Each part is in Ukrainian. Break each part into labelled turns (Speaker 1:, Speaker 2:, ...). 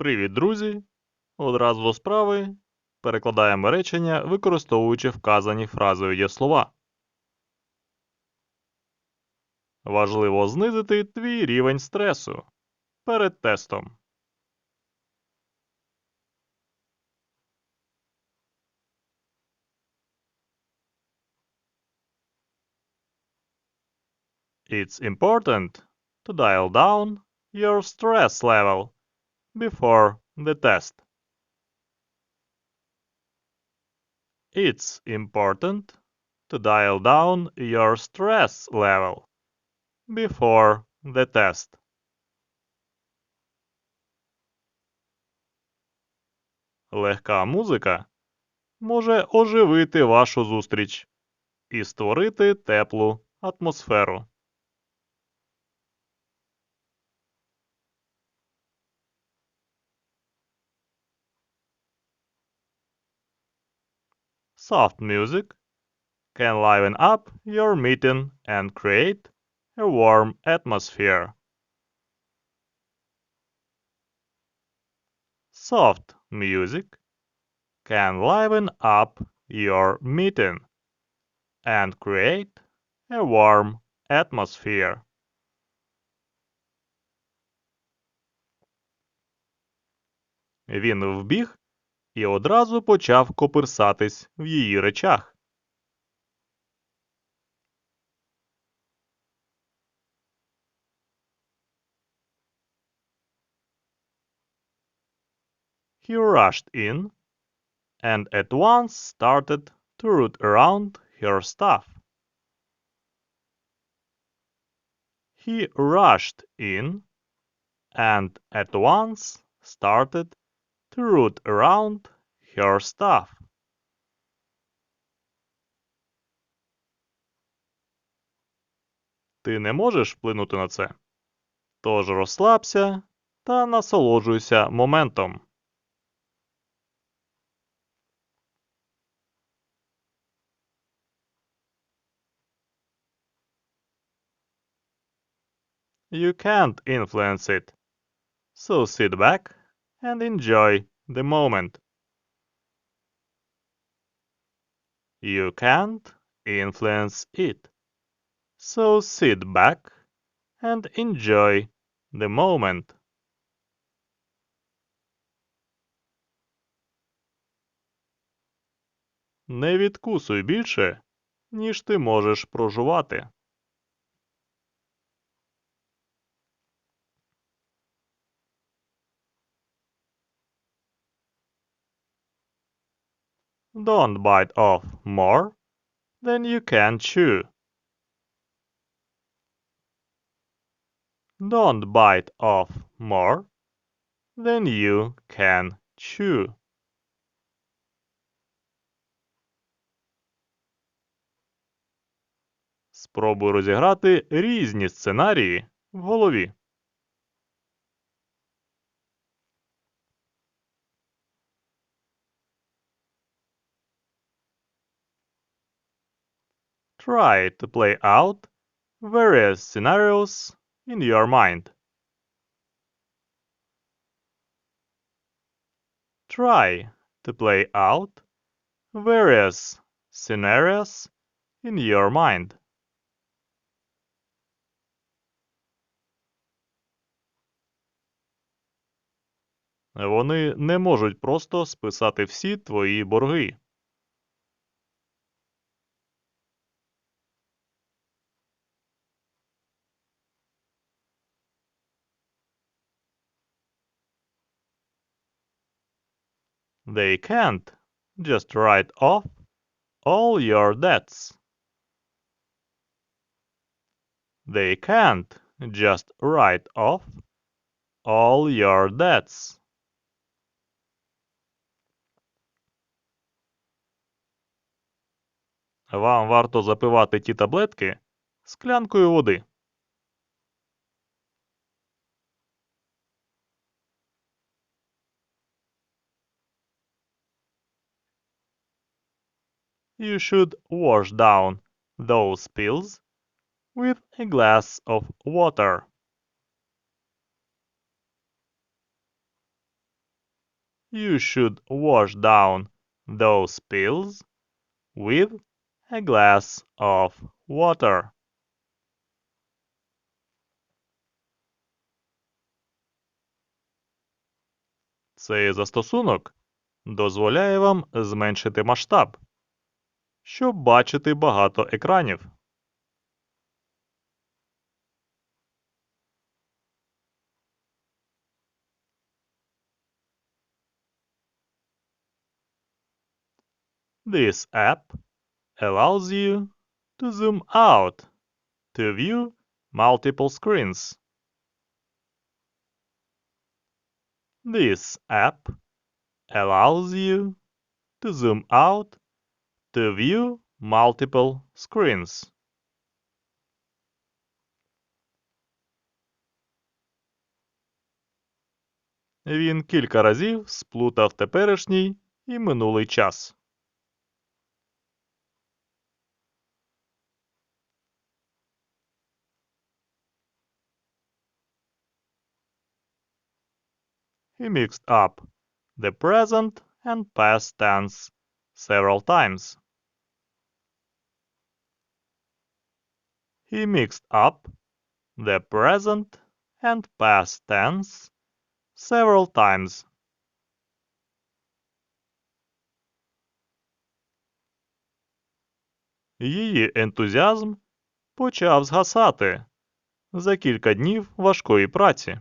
Speaker 1: Привіт, друзі! Одразу до справи перекладаємо речення, використовуючи вказані фразою дієслова. Важливо знизити твій рівень стресу перед тестом. It's important to dial down your stress level before the test. It's important to dial down your stress level before the test. Легка музика може оживити вашу зустріч і створити теплу атмосферу. Soft music can liven up your meeting and create a warm atmosphere. Soft music can liven up your meeting and create a warm atmosphere. Він вбіг і одразу почав коперсатись в її речах. He rushed in and at once started to root around her stuff. He rushed in and at once started to root around her stuff. Ти не можеш вплинути на це. Тож розслабся та насолоджуйся моментом. You can't influence it. So sit back and enjoy the moment. You can't influence it. So sit back and enjoy the moment. Не відкусуй більше, ніж ти можеш прожувати. Don't bite off more than you can chew. Don't bite off more than you can chew. Спробуй розіграти різні сценарії в голові. Try to play out various scenarios in your mind. Try to play out various scenarios in your mind. Вони не можуть просто списати всі твої борги. They can't just write off all your debts. They can't just write off all your debts. Вам варто запивати ті таблетки склянкою води. You should wash down those pills with a glass of water. you should wash down those pills with a glass of water. Цей застосунок дозволяє вам зменшити масштаб, щоб бачити багато екранів. This app allows you to zoom out to view multiple screens. This app allows you to zoom out to view multiple screens. Він кілька разів сплутав теперішній і минулий час. He mixed up the present and past tense several times. He mixed up the present and past tense several times. Її ентузіазм почав згасати за кілька днів важкої праці.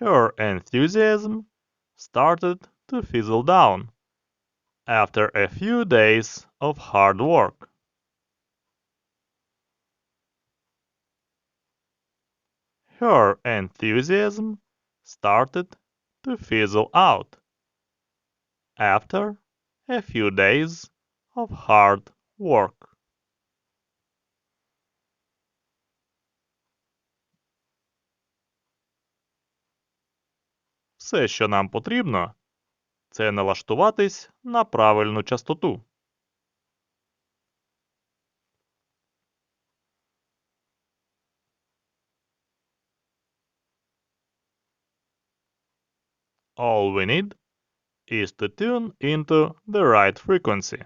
Speaker 1: Her enthusiasm started to fizzle down after a few days of hard work. Her enthusiasm started to fizzle out after a few days of hard work. Все, що нам потрібно, це налаштуватись на правильну частоту. All we need is to tune into the right frequency.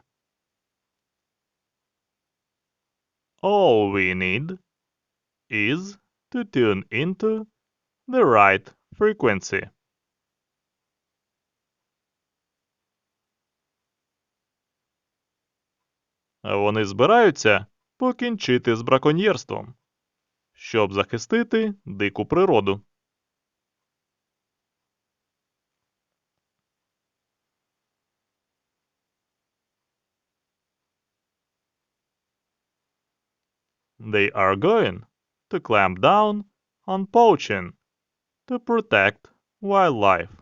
Speaker 1: All we need is to tune into the right frequency. Вони збираються покінчити з браконьєрством, щоб захистити дику природу. They are going to clamp down on poaching to protect wildlife.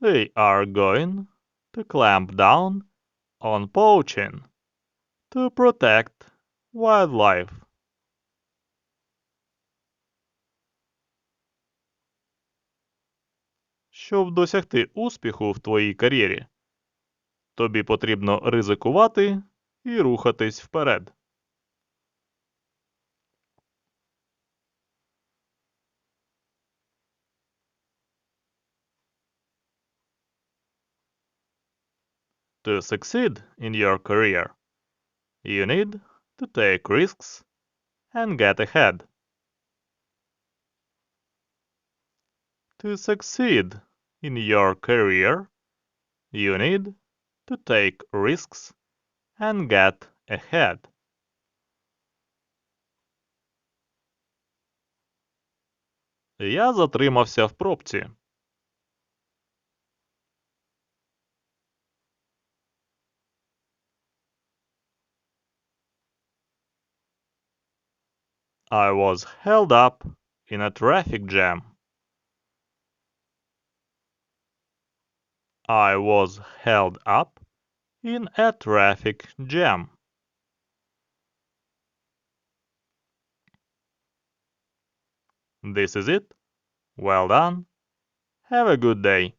Speaker 1: They are going to clamp down on poaching to protect wildlife. Щоб досягти успіху в твоїй кар'єрі, тобі потрібно ризикувати і рухатись вперед. To succeed in your career, you need to take risks and get ahead. To succeed in your career, you need to take risks and get ahead. Я затримався в пробці. I was held up in a traffic jam. I was held up in a traffic jam. This is it. Well done. Have a good day.